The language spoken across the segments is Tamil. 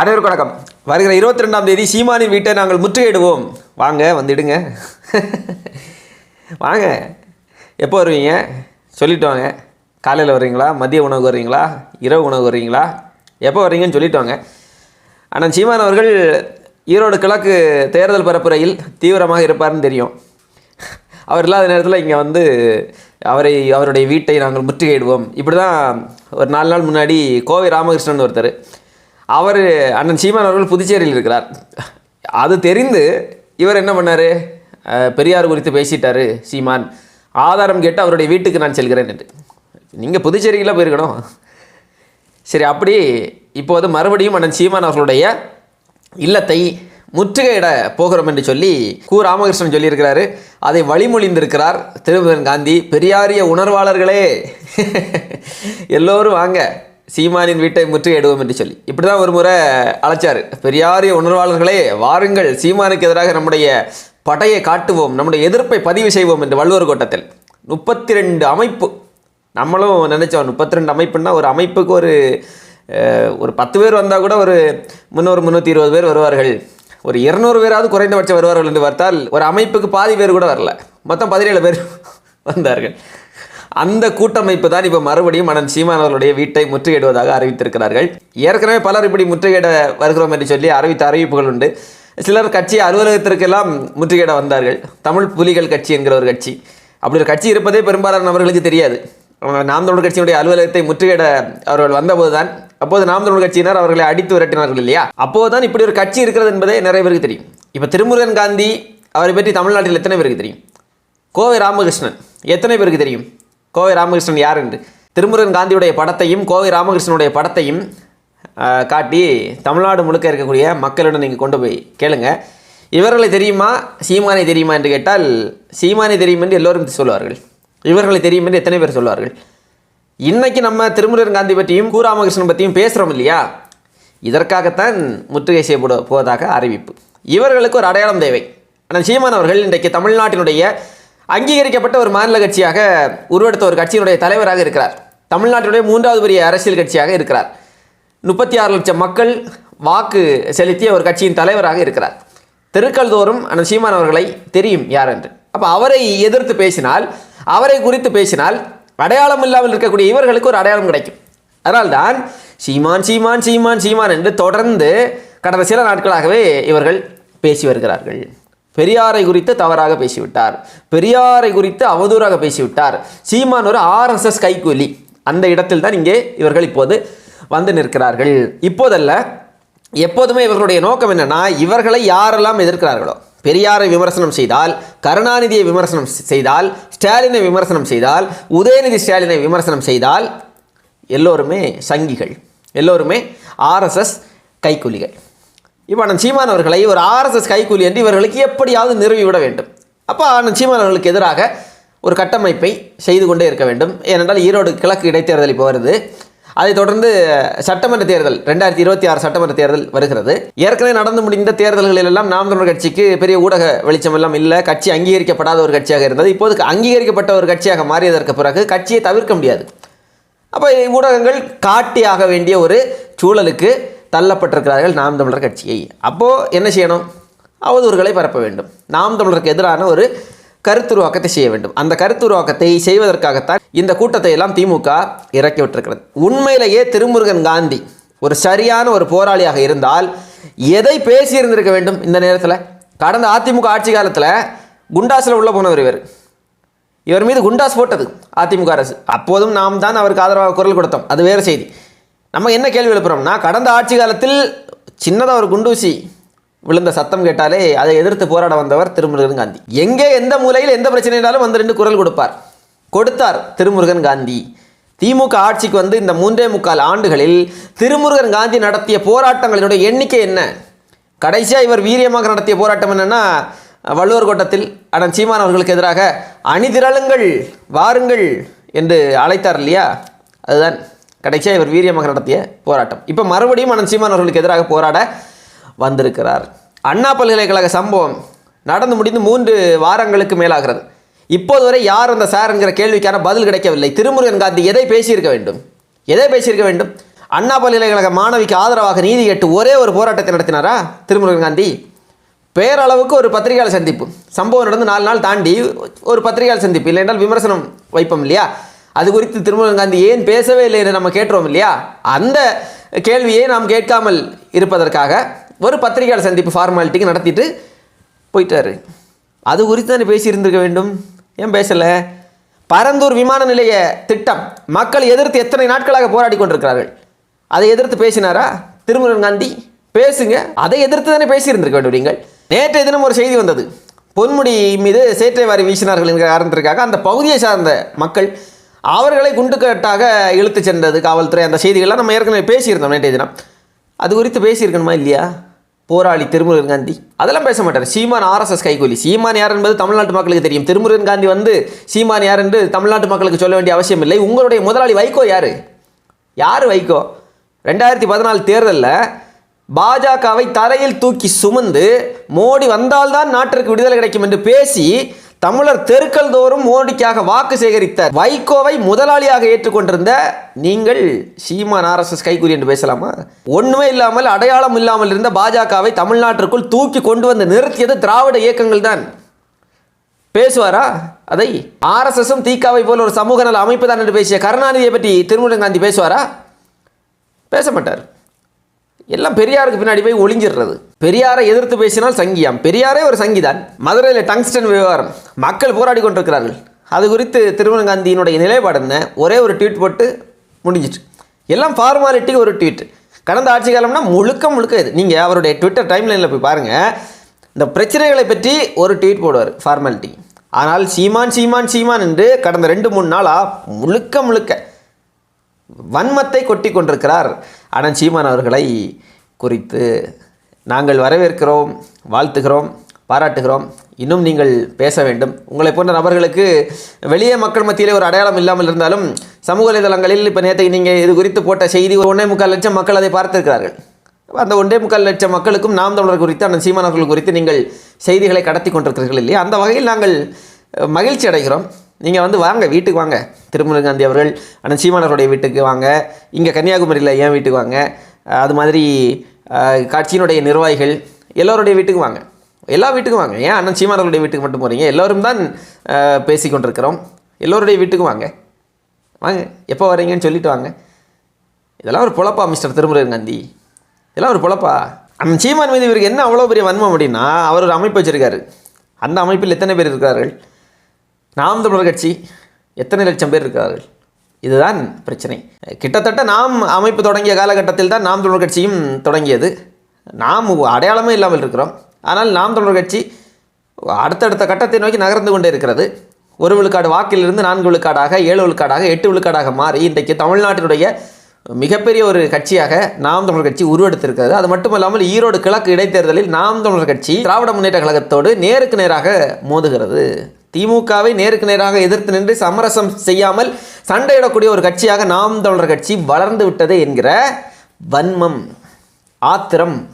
அனைவருக்கும் வணக்கம். வருகிற இருபத்தி ரெண்டாம் தேதி சீமானின் வீட்டை நாங்கள் முற்றுகையிடுவோம். வாங்க வந்துடுங்க. வாங்க. எப்போ வருவீங்க? சொல்லிட்டு வாங்க. காலையில் வருவீங்களா மதிய உணவு வருவீங்களா இரவு உணவு வர்றீங்களா? எப்போ வர்றீங்கன்னு சொல்லிட்டு வாங்க. ஆனால் சீமான் அவர்கள் ஈரோடு கிழக்கு தேர்தல் பரப்புரையில் தீவிரமாக இருப்பார்னு தெரியும். அவர் இல்லாத நேரத்தில் இங்கே வந்து அவரை அவருடைய வீட்டை நாங்கள் முற்றுகையிடுவோம். இப்படி தான் ஒரு நாலு நாள் முன்னாடி கோவை ராமகிருஷ்ணன் ஒருத்தர் அவர் அண்ணன் சீமான் அவர்கள் புதுச்சேரியில் இருக்கிறார். அது தெரிந்து இவர் என்ன பண்ணார்? பெரியார் குறித்து பேசிட்டார் சீமான். ஆதாரம் கேட்டு அவருடைய வீட்டுக்கு நான் செல்கிறேன் என்று. நீங்கள் புதுச்சேரியில் போயிருக்கணும். சரி அப்படி இப்போது மறுபடியும் அண்ணன் சீமான் அவர்களுடைய இல்லத்தை முற்றுகையிட போகிறோம் என்று சொல்லி கு. ராமகிருஷ்ணன் சொல்லியிருக்கிறாரு. அதை வழிமொழிந்திருக்கிறார் திருமுருகன் காந்தி. பெரியாரிய உணர்வாளர்களே எல்லோரும் வாங்க. சீமானின் வீட்டை முற்றுகையிடுவோம் என்று சொல்லி. இப்படி தான் ஒரு முறை அழைச்சார். பெரியாரிய உணர்வாளர்களே வாருங்கள். சீமானுக்கு எதிராக நம்முடைய படையை காட்டுவோம். நம்முடைய எதிர்ப்பை பதிவு செய்வோம் என்று வள்ளுவர் கோட்டத்தில். முப்பத்தி ரெண்டு அமைப்பு. நம்மளும் நினச்சோம் முப்பத்தி ரெண்டு அமைப்புன்னா ஒரு அமைப்புக்கு ஒரு ஒரு பத்து பேர் வந்தால் கூட ஒரு முந்நூறு முந்நூற்றி இருபது பேர் வருவார்கள். ஒரு இருநூறு பேராவது குறைந்தபட்சம் வருவார்கள் என்று பார்த்தால் ஒரு அமைப்புக்கு பாதி பேர் கூட வரல. மொத்தம் பதினேழு பேர் வந்தார்கள். அந்த கூட்டமைப்பு தான் இப்போ மறுபடியும் அண்ணன் சீமான் அவர்களுடைய வீட்டை முற்றுகையிடுவதாக அறிவித்திருக்கிறார்கள். ஏற்கனவே பலர் இப்படி முற்றுகையிட வருகிறோம் என்று சொல்லி அறிவித்த அறிவிப்புகள் உண்டு. சிலர் கட்சி அலுவலகத்திற்கெல்லாம் முற்றுகையிட வந்தார்கள். தமிழ் புலிகள் கட்சி என்கிற ஒரு கட்சி. அப்படி ஒரு கட்சி இருப்பதே பெரும்பாலான நபர்களுக்கு தெரியாது. நாம் தமிழ் கட்சியினுடைய அலுவலகத்தை முற்றுகையிட அவர்கள் வந்தபோது தான் அப்போது நாம் தமிழ் கட்சியினர் அவர்களை அடித்து விரட்டினார்கள் இல்லையா? அப்போது தான் இப்படி ஒரு கட்சி இருக்கிறது என்பதே நிறைய பேருக்கு தெரியும். இப்போ திருமுருகன் காந்தி அவரை பற்றி தமிழ்நாட்டில் எத்தனை பேருக்கு தெரியும்? கோவை ராமகிருஷ்ணன் எத்தனை பேருக்கு தெரியும்? கோவை ராமகிருஷ்ணன் யார் என்று திருமுருகன் காந்தியுடைய படத்தையும் கோவை ராமகிருஷ்ணனுடைய படத்தையும் காட்டி தமிழ்நாடு முழுக்க இருக்கக்கூடிய மக்களிடம் நீங்கள் கொண்டு போய் கேளுங்க. இவர்களை தெரியுமா? சீமானை தெரியுமா என்று கேட்டால் சீமானை தெரியும் என்று எல்லோரும் சொல்வார்கள். இவர்களை தெரியும் என்று எத்தனை பேர் சொல்வார்கள்? இன்னைக்கு நம்ம திருமுருகன் காந்தி பற்றியும் கு ராமகிருஷ்ணன் பற்றியும் பேசுகிறோம் இல்லையா? இதற்காகத்தான் முற்றுகை செய்யப்பட போவதாக அறிவிப்பு. இவர்களுக்கு ஒரு அடையாளம் தேவை. ஆனால் சீமான் அவர்கள் இன்றைக்கு தமிழ்நாட்டினுடைய அங்கீகரிக்கப்பட்ட ஒரு மாநில கட்சியாக உருவெடுத்த ஒரு கட்சியினுடைய தலைவராக இருக்கிறார். தமிழ்நாட்டினுடைய மூன்றாவது பெரிய அரசியல் கட்சியாக இருக்கிறார். முப்பத்தி ஆறு லட்சம் மக்கள் வாக்கு செலுத்திய ஒரு கட்சியின் தலைவராக இருக்கிறார். தெருக்கள் தோறும் அந்த சீமான் அவர்களை தெரியும் யார் என்று அப்போ அவரை எதிர்த்து பேசினால் அவரை குறித்து பேசினால் அடையாளம் இல்லாமல் இருக்கக்கூடிய இவர்களுக்கு ஒரு அடையாளம் கிடைக்கும். அதனால்தான் சீமான் சீமான் சீமான் சீமான் என்று தொடர்ந்து கடந்த சில நாட்களாகவே இவர்கள் பேசி வருகிறார்கள். பெரியாரை குறித்து தவறாக பேசிவிட்டார். பெரியாரை குறித்து அவதூறாக பேசிவிட்டார். சீமான் ஒரு ஆர்எஸ்எஸ் கைக்கூலி அந்த இடத்தில் தான் இங்கே இவர்கள் இப்போது வந்து நிற்கிறார்கள். இப்போதல்ல எப்போதுமே இவர்களுடைய நோக்கம் என்னன்னா இவர்களை யாரெல்லாம் எதிர்க்கிறார்களோ பெரியாரை விமர்சனம் செய்தால் கருணாநிதியை விமர்சனம் செய்தால் ஸ்டாலினை விமர்சனம் செய்தால் உதயநிதி ஸ்டாலினை விமர்சனம் செய்தால் எல்லோருமே சங்கிகள். எல்லோருமே ஆர்எஸ்எஸ் கைக்கூலிகள் இப்போ அண்ணன் சீமான் அவர்களை ஒரு ஆர்எஸ்எஸ் கைகூலி என்று இவர்களுக்கு எப்படியாவது நிறுவி விட வேண்டும். அப்போ அண்ணன் சீமான் அவர்களுக்கு எதிராக ஒரு கட்டமைப்பை செய்து கொண்டே இருக்க வேண்டும். ஏனென்றால் ஈரோடு கிழக்கு இடைத்தேர்தல் இப்போ வருது. அதைத் தொடர்ந்து சட்டமன்ற தேர்தல் ரெண்டாயிரத்தி இருபத்தி ஆறு சட்டமன்ற தேர்தல் வருகிறது. ஏற்கனவே நடந்து முடிந்த தேர்தல்களில் எல்லாம் நாம் தமிழர் கட்சிக்கு பெரிய ஊடக வெளிச்சம் எல்லாம் இல்லை. கட்சி அங்கீகரிக்கப்படாத ஒரு கட்சியாக இருந்தது. இப்போது அங்கீகரிக்கப்பட்ட ஒரு கட்சியாக மாறியதற்கு பிறகு கட்சியை தவிர்க்க முடியாது. அப்போ ஊடகங்கள் காட்டியாக வேண்டிய ஒரு சூழலுக்கு தள்ளப்பட்டிருக்கிறார்கள் நாம் தமிழர் கட்சியை. அப்போது என்ன செய்யணும்? அவதூறுகளை பரப்ப வேண்டும். நாம் தமிழருக்கு எதிரான ஒரு கருத்துருவாக்கத்தை செய்ய வேண்டும். அந்த கருத்துருவாக்கத்தை செய்வதற்காகத்தான் இந்த கூட்டத்தை எல்லாம் திமுக இறக்கி விட்டிருக்கிறது. உண்மையிலேயே திருமுருகன் காந்தி ஒரு சரியான ஒரு போராளியாக இருந்தால் எதை பேசியிருந்திருக்க வேண்டும் இந்த நேரத்தில்? கடந்த அதிமுக ஆட்சி காலத்தில் குண்டாஸில் உள்ள போனவர் இவர். இவர் மீது குண்டாஸ் போட்டது அதிமுக அரசு. அப்போதும் நாம் தான் அவருக்கு ஆதரவாக குரல் கொடுத்தோம். அது வேறு செய்தி. நம்ம என்ன கேள்வி எழுப்புறோம்னா கடந்த ஆட்சி காலத்தில் சின்னதாக ஒரு குண்டூசி விழுந்த சத்தம் கேட்டாலே அதை எதிர்த்து போராட வந்தவர் திருமுருகன் காந்தி. எங்கே எந்த மூலையில் எந்த பிரச்சனைனாலும் வந்து ரெண்டு குரல் கொடுப்பார். கொடுத்தார் திருமுருகன் காந்தி. திமுக ஆட்சிக்கு வந்து இந்த மூன்றே முக்கால் ஆண்டுகளில் திருமுருகன் காந்தி நடத்திய போராட்டங்களினுடைய எண்ணிக்கை என்ன? கடைசியாக இவர் வீரியமாக நடத்திய போராட்டம் என்னென்னா வள்ளுவர் கோட்டத்தில் அண்ணன் சீமான் அவர்களுக்கு எதிராக அணிதிரளுங்கள் வாருங்கள் என்று அழைத்தார் இல்லையா? அதுதான் கடைசியாக இவர் வீரியமாக நடத்திய போராட்டம். இப்போ மறுபடியும் அனந்த் சீமான் அவர்களுக்கு எதிராக போராட வந்திருக்கிறார். அண்ணா பல்கலைக்கழக சம்பவம் நடந்து முடிந்து மூன்று வாரங்களுக்கு மேலாகிறது. இப்போது வரை யார் அந்த சார் என்கிற கேள்விக்கான பதில் கிடைக்கவில்லை. திருமுருகன் காந்தி எதை பேசியிருக்க வேண்டும்? எதை பேசியிருக்க வேண்டும்? அண்ணா பல்கலைக்கழக மாணவிக்கு ஆதரவாக நீதி கேட்டு ஒரே ஒரு போராட்டத்தை நடத்தினாரா திருமுருகன் காந்தி? பேரளவுக்கு ஒரு பத்திரிகையாளர் சந்திப்பு. சம்பவம் நடந்து நாலு நாள் தாண்டி ஒரு பத்திரிகையாளர் சந்திப்பு. இல்லை என்றால் விமர்சனம் வைப்போம் இல்லையா? அது குறித்து திருமுருகன் காந்தி ஏன் பேசவே இல்லை என்று நம்ம கேட்டுறோம் இல்லையா? அந்த கேள்வியை நாம் கேட்காமல் இருப்பதற்காக ஒரு பத்திரிகையாளர் சந்திப்பு ஃபார்மாலிட்டிக்கு நடத்திட்டு போயிட்டாரு. அது குறித்து தானே பேசியிருந்திருக்க வேண்டும்? ஏன் பேசலை? பரந்தூர் விமான நிலைய திட்டம் மக்கள் எதிர்த்து எத்தனை நாட்களாக போராடி கொண்டிருக்கிறார்கள்? அதை எதிர்த்து பேசினாரா? திருமுருகன் காந்தி பேசுங்க. அதை எதிர்த்து தானே பேசியிருந்திருக்க வேண்டும் நீங்கள்? நேற்றைய தினம் ஒரு செய்தி வந்தது. பொன்முடி மீது சேற்றை வாரி வீசினார்கள் என்கிற காரணத்திற்காக அந்த பகுதியை சார்ந்த மக்கள் அவர்களை குண்டுக்கட்டாக இழுத்து சென்றது காவல்துறை. அந்த செய்திகள்லாம் நம்ம ஏற்கனவே பேசியிருந்தோம் நேற்றைய தினம். அது குறித்து பேசியிருக்கணுமா இல்லையா? போராளி திருமுருகன் காந்தி. அதெல்லாம் பேச மாட்டார். சீமான் ஆர்எஸ்எஸ் கைகூலி. சீமான் யார் என்பது தமிழ்நாட்டு மக்களுக்கு தெரியும். திருமுருகன் காந்தி வந்து சீமான் யார் என்று தமிழ்நாட்டு மக்களுக்கு சொல்ல வேண்டிய அவசியம் இல்லை. உங்களுடைய முதலாளி வைகோ யார்? யார் வைகோ? ரெண்டாயிரத்தி பதினாலு தேர்தலில் பாஜகவை தலையில் தூக்கி சுமந்து மோடி வந்தால்தான் நாட்டிற்கு விடுதலை கிடைக்கும் என்று பேசி தமிழர் தெருக்கள் தோறும் மோடிக்காக வாக்கு சேகரித்த வைகோவை முதலாளியாக ஏற்றுக்கொண்டிருந்த நீங்கள் சீமான் ஆர்எஸ்எஸ் கைகூறி என்று பேசலாமா? ஒண்ணுமே இல்லாமல் அடையாளம் இல்லாமல் இருந்த பாஜகவை தமிழ்நாட்டிற்குள் தூக்கி கொண்டு வந்து நிறுத்தியது திராவிட இயக்கங்கள் தான். பேசுவாரா? அதை ஆர்எஸ்எஸும் தீக்காவை போல ஒரு சமூக நல அமைப்பு தான் என்று பேசிய கருணாநிதியை பற்றி திருமுருகன் காந்தி பேசுவாரா? பேச மாட்டார். எல்லாம் பெரியாருக்கு பின்னாடி போய் ஒளிஞ்சிடுறது. பெரியாரை எதிர்த்து பேசினால் சங்கியாம். பெரியாரே ஒரு சங்கிதான். மதுரையில் டங்ஸ்டன் விவகாரம். மக்கள் போராடி கொண்டிருக்கிறார்கள். அது குறித்து திருமணகாந்தியினுடைய நிலைப்பாடு என்ன? ஒரே ஒரு ட்வீட் போட்டு முடிஞ்சிட்டு எல்லாம் ஃபார்மாலிட்டி ஒரு ட்வீட் கடந்த ஆட்சி காலம்னா முழுக்க முழுக்க இது. நீங்கள் அவருடைய ட்விட்டர் டைம்லைனில் போய் பாருங்கள் இந்த பிரச்சனைகளை பற்றி ஒரு ட்வீட் போடுவார் ஃபார்மாலிட்டி ஆனால் சீமான் சீமான் சீமான் என்று கடந்த ரெண்டு மூணு நாளாக முழுக்க முழுக்க வன்மத்தை கொட்டி கொண்டிருக்கிறார். ஆனால் சீமான் அவர்களை குறித்து நாங்கள் வரவேற்கிறோம் வாழ்த்துகிறோம் பாராட்டுகிறோம். இன்னும் நீங்கள் பேச வேண்டும். உங்களை போன்ற நபர்களுக்கு வெளியே மக்கள் மத்தியிலே ஒரு அடையாளம் இல்லாமல் இருந்தாலும் சமூக வலைதளங்களில் இப்போ நேற்று நீங்கள் இது குறித்து போட்ட செய்தி ஒன்றே முக்கால் லட்சம் மக்கள் அதை பார்த்திருக்கிறார்கள். அந்த ஒன்றே முக்கால் லட்சம் மக்களுக்கும் நாம் தமிழர் குறித்து அந்த சீமானவர்கள் குறித்து நீங்கள் செய்திகளை கடத்தி கொண்டிருக்கிறீர்கள் இல்லையா? அந்த வகையில் நாங்கள் மகிழ்ச்சி அடைகிறோம். நீங்கள் வந்து வாங்க வீட்டுக்கு வாங்க. திருமுருகன் காந்தி அவர்கள் அண்ணன் சீமானவருடைய வீட்டுக்கு வாங்க. இங்கே கன்னியாகுமரியில் ஏன் வீட்டுக்கு வாங்க. அது மாதிரி கட்சியினுடைய நிர்வாகிகள் எல்லோருடைய வீட்டுக்கு வாங்க. எல்லா வீட்டுக்கும் வாங்க. ஏன் அண்ணன் சீமானவருடைய வீட்டுக்கு மட்டும் போகிறீங்க எல்லோரும் தான் அஹ், பேசி கொண்டிருக்கிறோம். எல்லோருடைய வீட்டுக்கும் வாங்க. வாங்க. எப்போ வரீங்கன்னு சொல்லிட்டு வாங்க. இதெல்லாம் ஒரு பொழப்பா மிஸ்டர் திருமுருகன் காந்தி? இதெல்லாம் ஒரு பொழப்பா? அந்த சீமான் மீது இவருக்கு என்ன அவ்வளோ பெரிய வன்மம் அப்படின்னா அவர் ஒரு அமைப்பு வச்சுருக்காரு. அந்த அமைப்பில் எத்தனை பேர் இருக்கிறார்கள்? நாம் தமிழர் கட்சி எத்தனை லட்சம் பேர் இருக்கிறார்கள்? இதுதான் பிரச்சனை. கிட்டத்தட்ட நாம் அமைப்பு தொடங்கிய காலகட்டத்தில் தான் நாம் தமிழர் கட்சியும் தொடங்கியது. நாம் அடையாளமே இல்லாமல் இருக்கிறோம். ஆனால் நாம் தமிழர் கட்சி அடுத்தடுத்த கட்டத்தை நோக்கி நகர்ந்து கொண்டே இருக்கிறது. ஒரு விழுக்காடு வாக்கிலிருந்து நான்கு விழுக்காடாக ஏழு விழுக்காடாக எட்டு விழுக்காடாக மாறி இன்றைக்கு தமிழ்நாட்டினுடைய மிகப்பெரிய ஒரு கட்சியாக நாம் தமிழர் கட்சி உருவெடுத்திருக்கிறது. அது மட்டுமல்லாமல் ஈரோடு கிழக்கு இடைத்தேர்தலில் நாம் தமிழர் கட்சி திராவிட முன்னேற்ற கழகத்தோடு நேருக்கு நேராக மோதுகிறது. திமுகவை நேருக்கு நேராக எதிர்த்து நின்று சமரசம் செய்யாமல் சண்டையிடக்கூடிய ஒரு கட்சியாக நாம் தமிழர் கட்சி வளர்ந்து விட்டது என்கிற வன்மம் ஆத்திரம்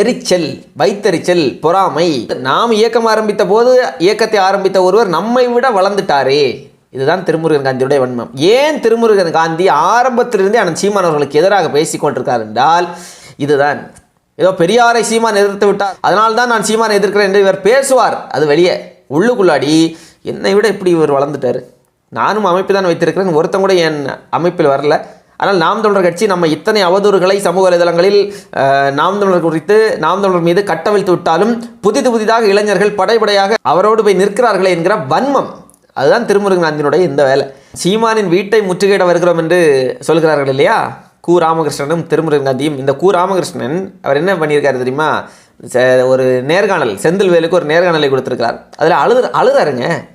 எரிச்சல் வைத்தறிச்சல் பொறாமை. நாம் இயக்கம் ஆரம்பித்த போது இயக்கத்தை ஆரம்பித்த ஒருவர் நம்மை விட வளர்ந்துட்டாரே. இதுதான் திருமுருகன் காந்தியுடைய வன்மம். ஏன் திருமுருகன் காந்தி ஆரம்பத்திலிருந்தே அண்ணன் சீமான் அவர்களுக்கு எதிராக பேசிக் கொண்டிருக்கார் என்றால் இதுதான். ஏதோ பெரியாரை சீமான் எதிர்த்து விட்டார். அதனால்தான் நான் சீமானை எதிர்க்கிறேன் என்று இவர் பேசுவார். அது வெளியே. உள்ளுக்குள்ளாடி என்னை விட இப்படி இவர் வளர்ந்துட்டார். நானும் அமைப்பு தான் வைத்திருக்கிறேன். ஒருத்தன் கூட என் அமைப்பில் வரல. ஆனால் நாம் தமிழர் கட்சி நம்ம இத்தனை அவதூறுகளை சமூக வலைதளங்களில் நாம் தமிழர் குறித்து நாம் தமிழர் மீது கட்டவிழ்த்து விட்டாலும் புதிது புதிதாக இளைஞர்கள் படைபடையாக அவரோடு போய் நிற்கிறார்களே என்கிற வன்மம். அதுதான் திருமுருகன் காந்தியினுடைய இந்த வேலை. சீமானின் வீட்டை முற்றுகையிட வருகிறோம் என்று சொல்கிறார்கள் இல்லையா? கு. ராமகிருஷ்ணனும் திருமுருகன் காந்தியும். இந்த கு. ராமகிருஷ்ணன் அவர் என்ன பண்ணியிருக்காரு தெரியுமா? ஒரு நேர்காணல் செந்தில் வேலுக்கு ஒரு நேர்காணலை கொடுத்துருக்கிறார். அதில் அழுது அழுதாருங்க.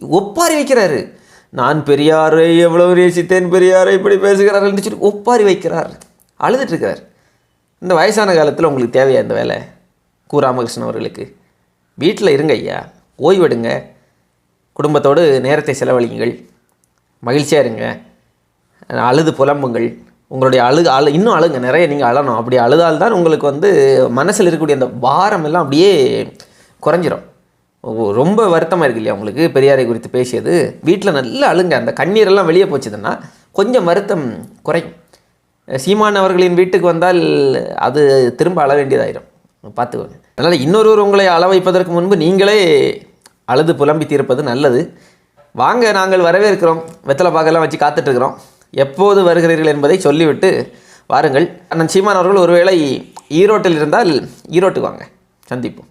ஒப்பாரி வைக்கிறாரு. நான் பெரியாரை எவ்வளவு நேசித்தேன் பெரியாரை இப்படி பேசுகிறார் சொல்லி ஒப்பாரி வைக்கிறார். அழுதுட்டுருக்கிறார் இந்த வயசான காலத்தில் உங்களுக்கு தேவையா இந்த வேலை? கு. ராமகிருஷ்ணன் அவர்களுக்கு. வீட்டில் இருங்க ஐயா. ஓய்வெடுங்க. குடும்பத்தோடு நேரத்தை செலவழியுங்கள். மகிழ்ச்சியாக இருங்க. அழுது புலம்புங்கள். உங்களுடைய அழுக அழு இன்னும் அழுங்க நிறைய நீங்கள் அழணும். அப்படி அழுதால் தான் உங்களுக்கு வந்து மனசில் இருக்கக்கூடிய அந்த பாரம் எல்லாம் அப்படியே குறைஞ்சிரும். ரொம்ப வருத்தமாக இருக்கு இல்லையா உங்களுக்கு? பெரியாரை குறித்து பேசியது. வீட்டில் நல்லா அழுங்க. அந்த கண்ணீரெல்லாம் வெளியே போச்சுதுன்னா கொஞ்சம் வருத்தம் குறையும். சீமான் அவர்களின் வீட்டுக்கு வந்தால் அது திரும்ப அழ வேண்டியதாயிரும். பார்த்துக்கோங்க. அதனால் இன்னொருவர் உங்களை அள வைப்பதற்கு முன்பு நீங்களே அழுது புலம்பி தீர்ப்பது நல்லது. வாங்க நாங்கள் வரவேற்கிறோம். வெத்தலை பாக்கெல்லாம் வச்சு காத்துட்ருக்குறோம் எப்போது வருகிறீர்கள் என்பதை சொல்லிவிட்டு வாருங்கள். அண்ணன் சீமான் அவர்கள் ஒருவேளை ஈரோட்டில் இருந்தால் ஈரோட்டுக்கு வாங்க. சந்திப்போம்.